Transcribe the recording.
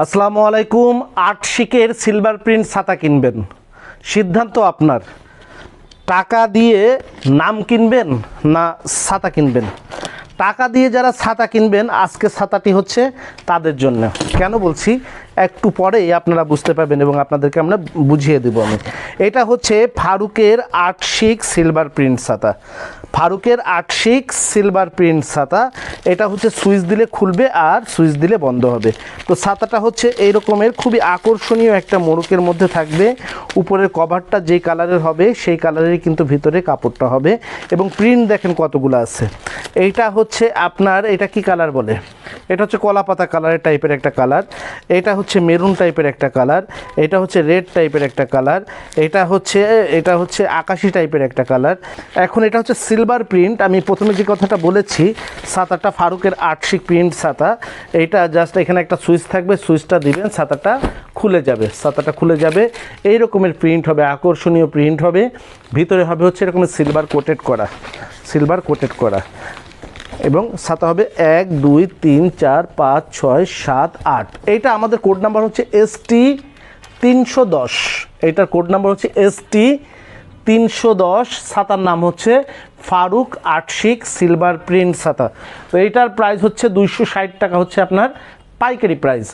আসসালামু আলাইকুম আট শিকের সিলভার প্রিন্ট ছাতা কিনবেন। সিদ্ধান্ত আপনার। টাকা দিয়ে নাম কিনবেন না ছাতা কিনবেন? টাকা দিয়ে যারা ছাতা কিনবেন, আজকে ছাতাটি হচ্ছে তাদের জন্য। কেন বলছি? একটু পরেই আপনারা বুঝতে পারবেন এবং আপনাদেরকে আমরা বুঝিয়ে দেবো আমি। এটা হচ্ছে ফারুকের আট শিক সিলভার প্রিন্ট ছাতা। ফারুকের আট শিক সিলভার প্রিন্ট ছাতা, এটা হচ্ছে সুইচ দিলে খুলবে আর সুইচ দিলে বন্ধ হবে। তো ছাতাটা হচ্ছে এই রকমের খুবই আকর্ষণীয় একটা মোড়কের মধ্যে থাকবে। উপরের কভারটা যেই কালারের হবে, সেই কালারেরই কিন্তু ভিতরে কাপড়টা হবে। এবং প্রিন্ট দেখেন কতগুলো আছে। এইটা হচ্ছে আপনার, এটা কি কালার বলে? এটা হচ্ছে কলা পাতা কালারের টাইপের একটা কালার এটা হচ্ছে মেরুন টাইপের একটা কালার এটা হচ্ছে রেড টাইপের একটা কালার এটা হচ্ছে এটা হচ্ছে আকাশি টাইপের একটা কালার এখন এটা হচ্ছে সিলভার প্রিন্ট আমি প্রথমে যে কথাটা বলেছি ছাতাটা ফারুকের আটশিক প্রিন্ট ছাতা এইটা জাস্ট এখানে একটা সুইচ থাকবে, সুইচটা দিবেন ছাতাটা খুলে যাবে ছাতাটা খুলে যাবে। এই রকমের প্রিন্ট হবে, আকর্ষণীয় প্রিন্ট হবে। ভিতরে হবে হচ্ছে এরকমের সিলভার কোটেড করা সিলভার কোটেড করা। এবং সাথে হবে এক, দুই, তিন, চার, পাঁচ, ছয়, সাত, আট। এইটা আমাদের কোড নাম্বার হচ্ছে এস টি তিনশো দশ। এইটার কোড নাম্বার হচ্ছে এস টি তিনশো দশ। ছাতার নাম হচ্ছে ফারুক আটশিক সিলভার প্রিন্ট ছাতা তো এইটার প্রাইস হচ্ছে দুইশো ষাট টাকা হচ্ছে আপনার পাইকারি প্রাইস